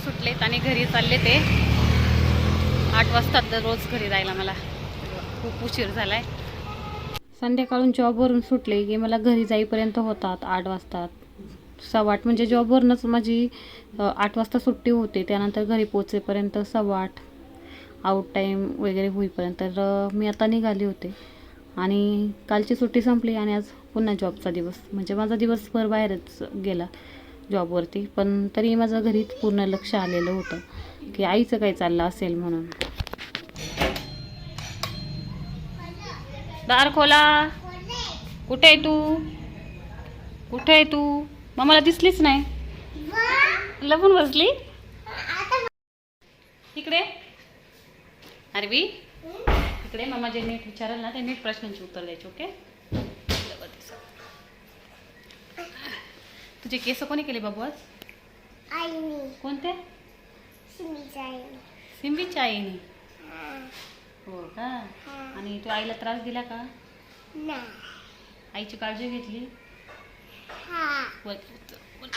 सुटलेत आणि घरी चालले ते. आठ वाजतात दररोज घरी जायला मला. खूप उशीर झालाय. संध्याकाळून जॉबवरून सुटले की मला घरी जाईपर्यंत होतात आठ वाजतात. सव्वा आठ म्हणजे जॉबवरूनच माझी आठ वाजता सुट्टी होते. त्यानंतर घरी पोचेपर्यंत सव्वा आठ. आउट टाईम वगैरे होईपर्यंत. तर मी आता निघाले होते. आणि कालची सुट्टी संपली आणि आज पुन्हा जॉबचा दिवस. म्हणजे माझा दिवसभर बाहेरच गेला. जॉबवरती पण तरी माझं घरीच पूर्ण लक्ष आलेलं होतं की आईचं काही चाललं असेल म्हणून. दार खोला. कुठे आहे तू? कुठे आहे तू? मग मला दिसलीच नाही. लपून बसली? इकडे. अरवी इकडे मामा जे नीट विचाराल ना ते नीट प्रश्नांची उत्तर द्यायची ओके? तुझे केस कोणी केले बाबू आज? आईनी. कोणते? सुमीच्या आईनी सिंबीच्या आईने हा. हो का? आणि तू आईला त्रास दिला का? आईची काळजी घेतली? हा. वर वर-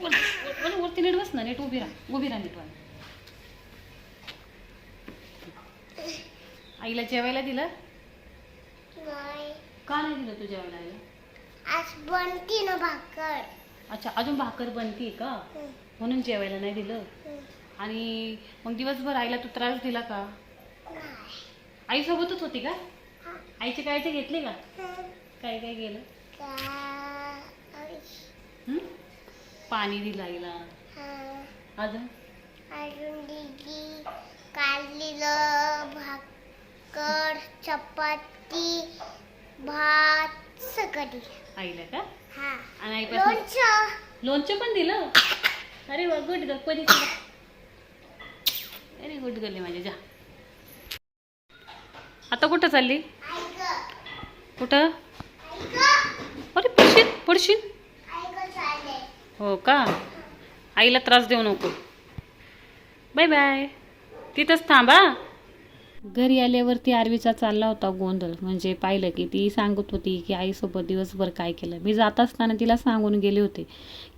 वर- वर- वर- वरती नीट बस ना नीट उभी राहा उभी राहा नीट. आईला जेवायला दिलं? नाही. का नाही दिलं तू जेवायला आईला? आज बनती ना भाकर. अच्छा अजून भाकर बनती का म्हणून जेवायला नाही दिलं. आणि मग दिवसभर आईला तू त्रास दिला का आईसोबतच होती का आईची काळजी घेतली का. काय काय? हं? पाणी दिलं आईला अजून अजून काढलेलं भाकर चपाती भात सगळं आईला का आणि आईपासून लोणचं. पण दिलं? अरे वा गुड गर्ल कधी अरे गुड गर्ल आहे माझ्या जा. आता कुठं चालली? कुठं? अरे पडशील पडशील. हो का? आईला त्रास देऊ नको. बाय बाय तिथंच थांबा. घरी आल्यावरती आरवीचा चालला होता गोंधळ. म्हणजे पाहिलं की ती सांगत होती की आईसोबत दिवसभर काय केलं. मी जात असताना तिला सांगून गेले होते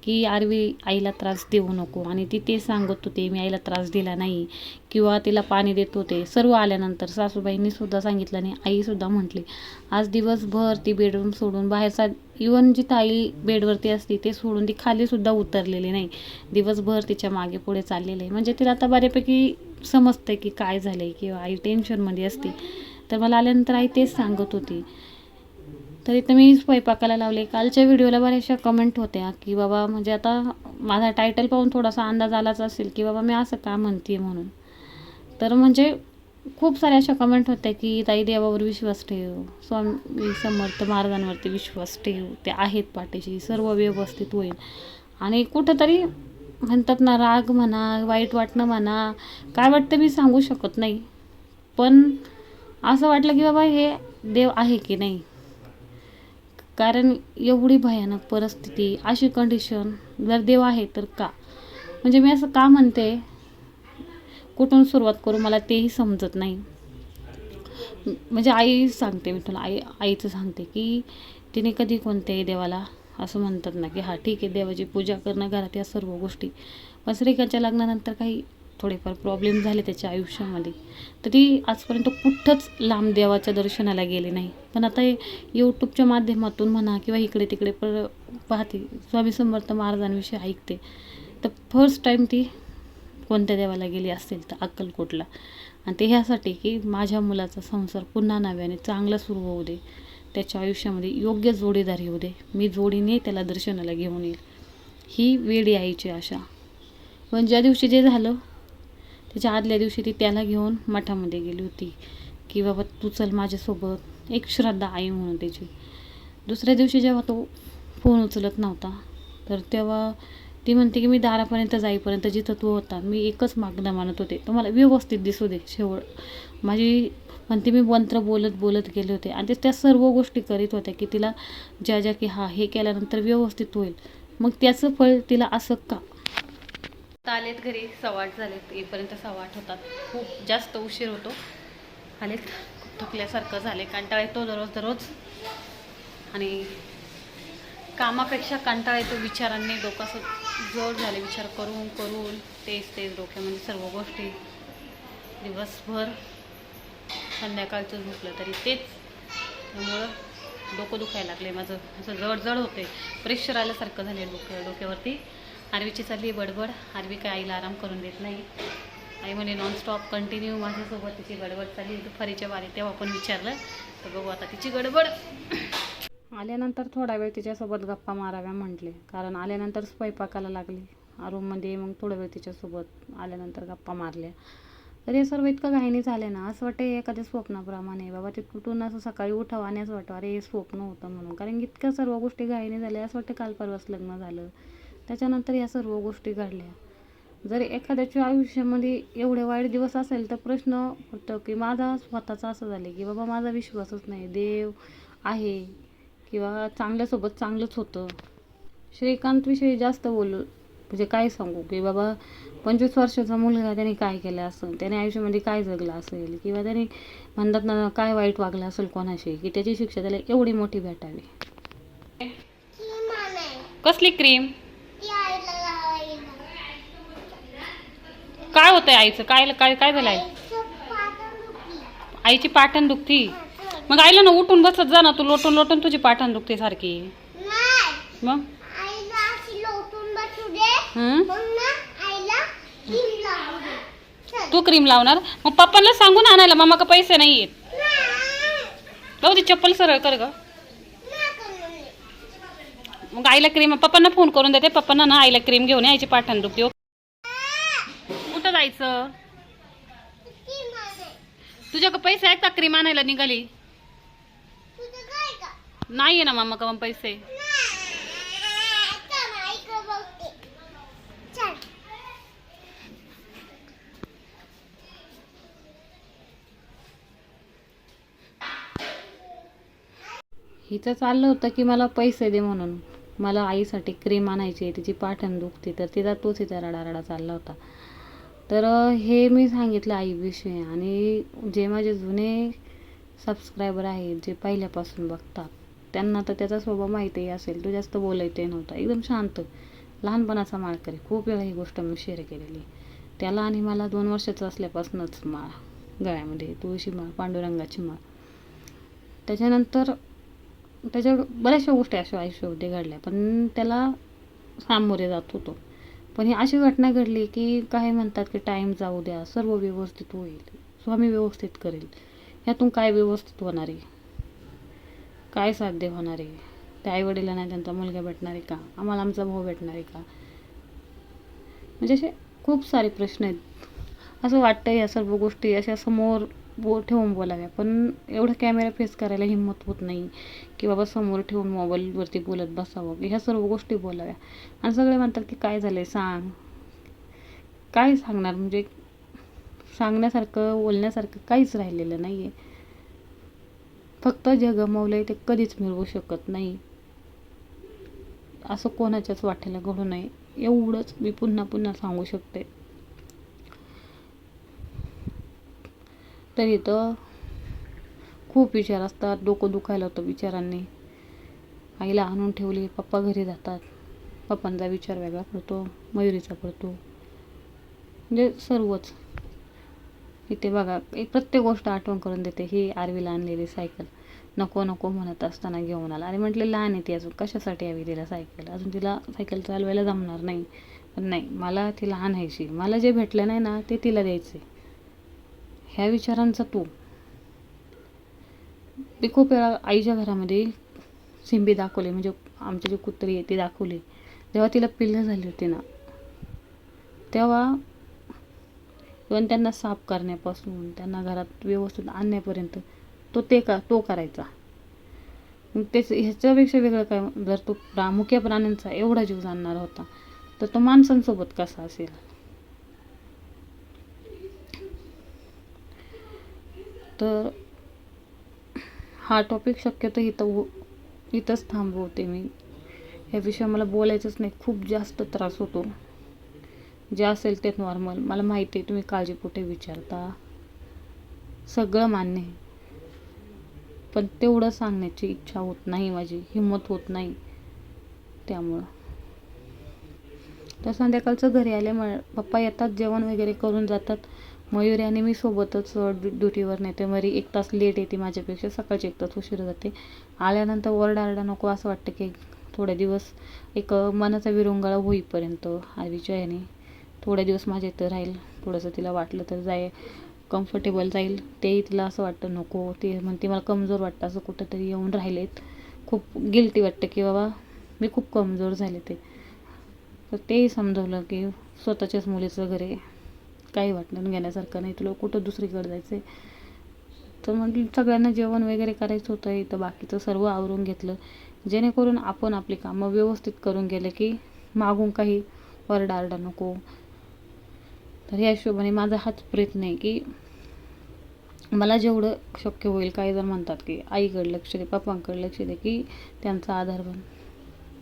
की आरवी आईला त्रास देऊ नको. आणि ती ते सांगत होते मी आईला त्रास दिला नाही किंवा तिला पाणी देत होते. सर्व आल्यानंतर सासूबाईंनी सुद्धा सांगितलं आणि आईसुद्धा म्हटली आज दिवसभर ती बेडरूम सोडून बाहेरचा इवन जी ताई बेडवरती असते ते सोडून ती खाली सुद्धा उतरलेली नाही. दिवसभर तिच्यामागे पुढे चाललेलं. आहे म्हणजे तिला आता बऱ्यापैकी समजतंय की काय झालंय किंवा आई टेन्शनमध्ये असते. तर मला आल्यानंतर आई तेच सांगत होती. तर इथं मी स्वयंपाकाला लावले. कालच्या व्हिडिओला बऱ्याचशा कमेंट होत्या की बाबा म्हणजे आता माझा टायटल पाहून थोडासा अंदाज आलाच असेल की बाबा मी असं का म्हणते म्हणून. तर म्हणजे खूप साऱ्या अशा कमेंट होत्या की ताई देवावर विश्वास ठेव. स्वामी समर्थ मार्गांवरती विश्वास ठेव. ते आहेत पाठीशी. सर्व व्यवस्थित होईल. आणि कुठंतरी म्हणतात ना राग म्हणा वाईट वाटणं म्हणा काय वाटतं मी सांगू शकत नाही. पण असं वाटलं की बाबा हे देव आहे की नाही? कारण एवढी भयानक परिस्थिती अशी कंडिशन जर देव आहे तर का? म्हणजे मी असं का म्हणते? कुठून सुरुवात करू मला तेही समजत नाही. म्हणजे आई सांगते मी तुला आई आईचं सांगते की तिने कधी कोणत्याही देवाला असं म्हणतात ना की हा ठीक आहे देवाची पूजा करणं घरात या सर्व गोष्टी. पण श्रीकाच्या लग्नानंतर काही थोडेफार प्रॉब्लेम झाले त्याच्या आयुष्यामध्ये. तर ती आजपर्यंत कुठंच लांब देवाच्या दर्शनाला गेली नाही. पण आता यूट्यूबच्या माध्यमातून म्हणा किंवा इकडे तिकडे पर पाहते. स्वामी समर्थ महाराजांविषयी ऐकते. तर फर्स्ट टाईम ती कोणत्या देवाला गेली असतील तर अक्कलकोटला. आणि ते ह्यासाठी की माझ्या मुलाचा संसार पुन्हा नव्याने चांगला सुरू होऊ दे. त्याच्या आयुष्यामध्ये योग्य जोडीदार येऊ दे. मी जोडीने त्याला दर्शनाला घेऊन येईल. ही वेडी आईची आशा. पण ज्या दिवशी जे झालं त्याच्या आदल्या दिवशी ती त्याला घेऊन मठामध्ये गेली होती. की बाबा तू चल माझ्यासोबत. एक श्रद्धा आई म्हणून त्याची. दुसऱ्या दिवशी जेव्हा तो फोन उचलत नव्हता तर तेव्हा ती म्हणते की मी दारापर्यंत जाईपर्यंत जिथं तू होता मी एकच मागणं मानत होते. तो मला व्यवस्थित दिसू दे शेवट. माझी म्हणते मी मंत्र बोलत बोलत गेले होते. आणि ते त्या सर्व गोष्टी करीत होत्या की तिला ज्या ज्या की हा हे केल्यानंतर व्यवस्थित होईल. मग त्याचं फळ तिला असं का? आलेत घरी सवाट झालेत. येईपर्यंत सवाट होतात. खूप जास्त उशीर होतो. आलेत. थकल्यासारखं झाले कंटाळा येतो दररोज दररोज. आणि कामापेक्षा कंटाळा येतो विचारांनी डोकं जोड झाले विचार करून करून तेच तेच डोक्यामध्ये सर्व गोष्टी. दिवसभर संध्याकाळचं झोपलं तरी तेच. त्यामुळं डोकं दुखायला लागले माझं. असं जड जड होते प्रेशर आल्यासारखं झाले डोक्या डोक्यावरती. आरवीची चालली आहे बडबड. आरवी काय आईला आराम करून देत नाही. आई म्हणे नॉनस्टॉप कंटिन्यू माझ्यासोबत तिची गडबड चालली फरीच्या वारी तेव्हा पण विचारलं. तर बघू आता तिची गडबड. आल्यानंतर थोडा वेळ तिच्यासोबत गप्पा माराव्या म्हटले. कारण आल्यानंतर स्वयंपाकाला लागली. रूममध्ये मग थोडा वेळ तिच्यासोबत आल्यानंतर गप्पा मारल्या. तर हे सर्व इतकं घाईने झाले ना? असं वाटतं हे एखाद्या स्वप्नाप्रमाणे. बाबा ते कुठून असं सकाळी उठावं आणि असं वाटतं अरे हे स्वप्न होतं म्हणून. कारण इतक्या सर्व गोष्टी घाईने झाल्या. असं वाटतं काल परवाच लग्न झालं. त्याच्यानंतर या सर्व गोष्टी घडल्या. जर एखाद्याच्या आयुष्यामध्ये एवढे वाईट दिवस असेल तर प्रश्न पडतो की माझा स्वतःचा असं झाले की बाबा माझा विश्वासच नाही. देव आहे. किंवा चांगल्यासोबत चांगलंच होतं. श्रीकांतविषयी जास्त बोलू म्हणजे काय सांगू? की बाबा पंचवीस वर्षाचा मुलगा त्याने काय केलं असेल? त्याने आयुष्यामध्ये काय जगलं असेल? किंवा त्याने म्हणतात ना काय वाईट वागलं असेल कोणाशी? की त्याची शिक्षा त्याला एवढी मोठी भेटावी. आहे कसली क्रीम ती आईला लावायला काय होतंय आईचं? काय काय काय झालं आई दुखली. आईची पाठण दुखती? मग आईला ना उठून बसत जा ना तू लोटून लोटून तुझी पाठण दुखते सारखी. नाही. मग? आईला अशी लोटून बसू दे. हं? मग ना आईला क्रीम लावू दे. चल. तू क्रीम लावणार? मग पप्पांना सांगून आणायला मामा का पैसे नाही आहेत. नाही. जाऊ दे चप्पल सरळ कर ग. नाही करणार नाही. मग आईला क्रीम पप्पांना फोन करून देते. पप्पांना ना आईला क्रीम घेऊन ये, आईची पाठण दुखते कुठं जायचं? ती मान आहे तुझ्याकडे पैसे आहेत का क्रीम आणायला निघाली? का नाही आहे ना मामा का मग पैसे? हिचं चाललं होतं की मला पैसे दे म्हणून. मला आईसाठी क्रीम आणायची आहे तिची पाठण दुखते तर तिचा तोच हिचा रडारडा चालला होता. तर हे मी सांगितलं आईविषयी. आणि जे माझे जुने सबस्क्रायबर आहेत जे पहिल्यापासून बघतात त्यांना तर त्याचा स्वभाव माहितीही असेल. तो जास्त बोलायचंही नव्हता. एकदम शांत. लहानपणाचा माळकरी खूप वेळा ही गोष्ट मी शेअर केलेली. त्याला आणि मला दोन वर्षाचं असल्यापासूनच माळ. गळ्यामध्ये तुळशी माळ पांडुरंगाची माळ. त्याच्यानंतर त्याच्या बऱ्याचशा गोष्टी अशा आयुष्यामध्ये घडल्या. पण त्याला सामोरे जात होतो. पण ही अशी घटना घडली की काही म्हणतात की टाईम जाऊ द्या. सर्व व्यवस्थित होईल. स्वामी व्यवस्थित करेल. ह्यातून काय व्यवस्थित होणार आहे? काय साध्य होणार आहे? त्या आईवडिलांना त्यांचा मुलगा भेटणार आहे का? आम्हाला आमचा भाऊ भेटणार आहे का? म्हणजे असे खूप सारे प्रश्न आहेत. असं वाटतं या सर्व गोष्टी अशा समोर बो ठेवून बोलाव्या. पण एवढं कॅमेरा फेस करायला हिंमत होत नाही की बाबा समोर ठेवून मोबाईलवरती बोलत बसावं. ह्या सर्व गोष्टी बोलाव्या. आणि सगळे म्हणतात की काय झालं आहे सांग. काय सांगणार? म्हणजे सांगण्यासारखं बोलण्यासारखं काहीच राहिलेलं नाही आहे फक्त जे गमावलं आहे ते कधीच मिळवू शकत नाही. असं कोणाच्याच वाट्याला घडू नये. एवढंच मी पुन्हा पुन्हा सांगू शकते. तरी तर खूप विचार असतात. डोकं दुखायला होतं विचारांनी. आईला आणून ठेवली. पप्पा घरी जातात. पप्पांचा विचार वेगळा पडतो मयुरीचा पडतो म्हणजे सर्वच. इथे बघा एक प्रत्येक गोष्ट आठवण करून देते. ही आरवीला आणलेली सायकल. नको नको म्हणत असताना घेऊन आला. आणि म्हटले लहान आहे ती अजून. कशासाठी हवी तिला सायकल? अजून तिला सायकल चालवायला जमणार नाही. पण नाही मला ती लहान ह्यायची मला जे भेटलं नाही ना ते तिला द्यायचे. ह्या विचारांचा तू. मी खूप वेळा आईच्या घरामध्ये सिंबी दाखवली. म्हणजे आमची जी कुत्री आहे ती दाखवली. जेव्हा तिला पिल्लं झाली होती ना तेव्हा इवन त्यांना साफ करण्यापासून त्यांना घरात व्यवस्थित आणण्यापर्यंत तो ते का तो करायचा. मग तेच ह्याच्यापेक्षा वेगळं काय? जर तो प्रामुख्या प्राण्यांचा एवढा जीव जाणणार होता तर तो माणसांसोबत कसा असेल? तर हा टॉपिक शक्यतो इथं इथंच थांबवते मी. ह्याविषयी मला बोलायचंच नाही. खूप जास्त त्रास होतो. जे असेल ते नॉर्मल मला माहिती आहे तुम्ही काळजी कुठे विचारता? सगळं मान्य आहे. पण तेवढं सांगण्याची इच्छा होत नाही माझी हिंमत होत नाही त्यामुळं. तर संध्याकाळचं घरी आले म पप्पा येतात जेवण वगैरे करून जातात. मयुरी आणि मी सोबतच ड्यु ड्युटीवर नेते. मरी एक तास लेट येते माझ्यापेक्षा सकाळची एक तास उशीर जाते. आल्यानंतर ओरडाआरडा नको असं वाटतं की थोडे दिवस एक मनाचा विरंगळा होईपर्यंत आवीच्या याने थोडे दिवस माझ्या इथं राहील. थोडंसं तिला वाटलं तर जाय कम्फर्टेबल जाईल. तेही तिला असं वाटतं नको. ते म्हणते मला कमजोर वाटतं. असं कुठंतरी येऊन राहिलेत. खूप गिल्टी वाटतं की बाबा मी खूप कमजोर झाले ते. तर तेही समजवलं की स्वतःच्याच मुलीचं घरी काही वाटणं घेण्यासारखं नाही. तुला कुठं दुसरीकडे जायचं आहे तर म्हटलं सगळ्यांना जेवण वगैरे करायचं होतं. इथं बाकीचं सर्व आवरून घेतलं. जेणेकरून आपण आपली कामं व्यवस्थित करून गेले की मागून काही ओरडाआरडा नको. तर या हिशोबाने माझा हाच प्रयत्न आहे की मला जेवढं शक्य होईल काही जण म्हणतात की आईकडे लक्ष दे पप्पांकडे लक्ष दे की त्यांचा आधार बन.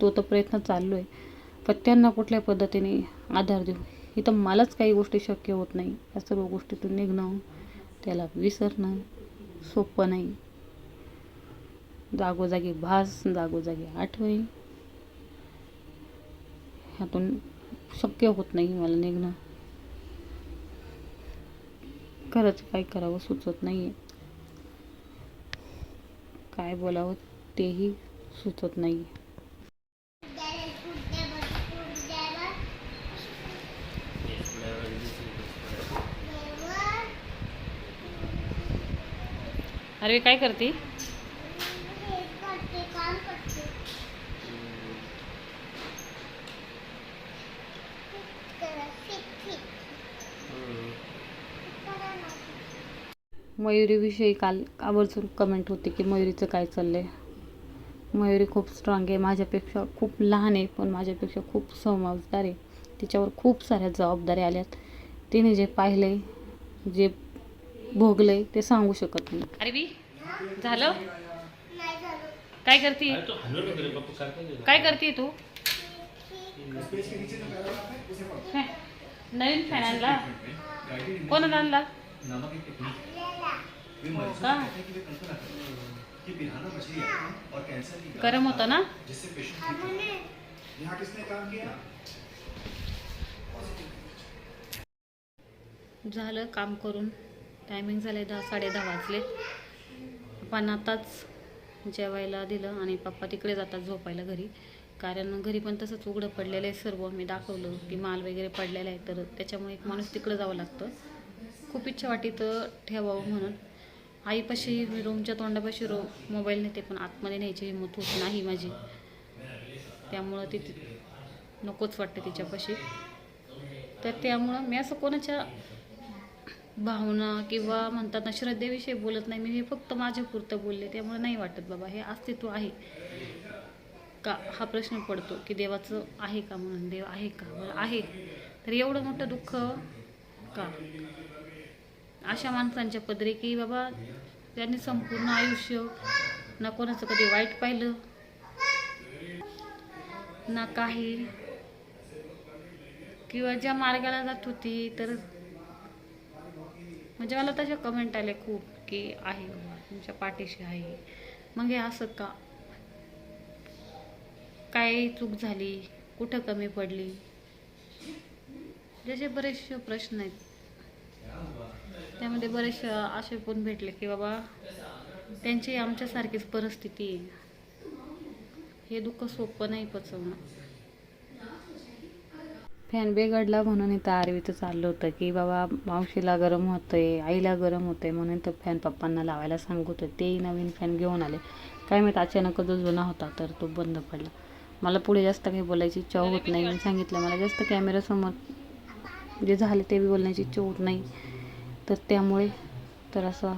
तो तर प्रयत्न चाललो आहे पण त्यांना कुठल्या पद्धतीने आधार देऊ? इथं मलाच काही गोष्टी शक्य होत नाही. या सर्व गोष्टीतून निघणं त्याला विसरणं सोपं नाही. जागोजागी भास जागोजागी आठवणी ह्यातून शक्य होत नाही मला निघणं. खरंच काय करावं सुचत नाही आहे काय बोलावं तेही सुचत नाही आहे अरे काय करते हे करते, काम करते. फिट करा, फिट, फिट. फिट करा ना. मयुरीविषयी काल आवर्जून कमेंट होती की मयुरीचं काय चाललंय? मयुरी खूप स्ट्रॉंग आहे माझ्यापेक्षा खूप लहान आहे पण माझ्यापेक्षा खूप समजदार आहे. तिच्यावर खूप साऱ्या जबाबदाऱ्या आल्यात. तिने जे पाहिलंय जे भोगलंय ते सांगू शकत नाही. अरे बी झालं? नाही झालं. काय करते? काय करते तू? हे, नवीन फॅन आणला. कोण आणला? आपल्याला हो का गरम होता ना? आपण झालं काम करून. टायमिंग झाले दहा साडेदहा वाजले. पण आताच जेवायला दिलं आणि पप्पा तिकडे जातात झोपायला घरी. कारण घरी पण तसंच उघडं पडलेलं आहे सर्व. मी दाखवलं की माल वगैरे पडलेला आहे तर त्याच्यामुळे एक माणूस तिकडं जावं लागतं. खूप इच्छा वाटी तर ठेवावं म्हणून. आईपाशी मी रूमच्या तोंडापाशी रो मोबाईल नेते पण आतमध्ये न्यायची हिंमत होत नाही माझी. त्यामुळं ती नकोच वाटतं तिच्यापाशी. तर त्यामुळं मी असं कोणाच्या भावना किंवा म्हणतात ना श्रद्धेविषयी बोलत नाही. मी हे फक्त माझ्या पुरतं बोलले. त्यामुळे नाही वाटत बाबा हे अस्तित्व आहे. का? हा प्रश्न पडतो की देवाचं आहे का म्हणून? देव आहे का? बरं आहे. तर एवढं मोठं दुःख का? अशा माणसांच्या पदरी की बाबा त्यांनी संपूर्ण आयुष्य ना कोणाचं कधी वाईट पाहिलं ना काही. किंवा ज्या मार्गाला जात होती तर म्हणजे मला तशा कमेंट आल्या खूप की आहे बाबा, तुमच्या पाठीशी आहे. मग हे असं का? काय चूक झाली? कुठं कमी पडली? जसे बरेचसे प्रश्न आहेत. त्यामध्ये बरेचसे असे पण भेटले की बाबा त्यांची आमच्यासारखीच परिस्थिती आहे. हे दुःख सोपं नाही पचवणं. फॅन बिघडला म्हणून इथं आरवीचं चाललं होतं की बाबा मावशीला गरम होतंय आईला गरम होतंय म्हणून तर फॅन पप्पांना लावायला सांगत होते. तेही नवीन फॅन घेऊन आले. काय माहीत अचानक जो जुना होता तर तो बंद पडला. मला पुढे जास्त काही बोलायची इच्छा होत नाही. मी सांगितलं मला जास्त कॅमेरासमोर जे झाले ते बी बोलण्याची इच्छा होत नाही. तर त्यामुळे तर असं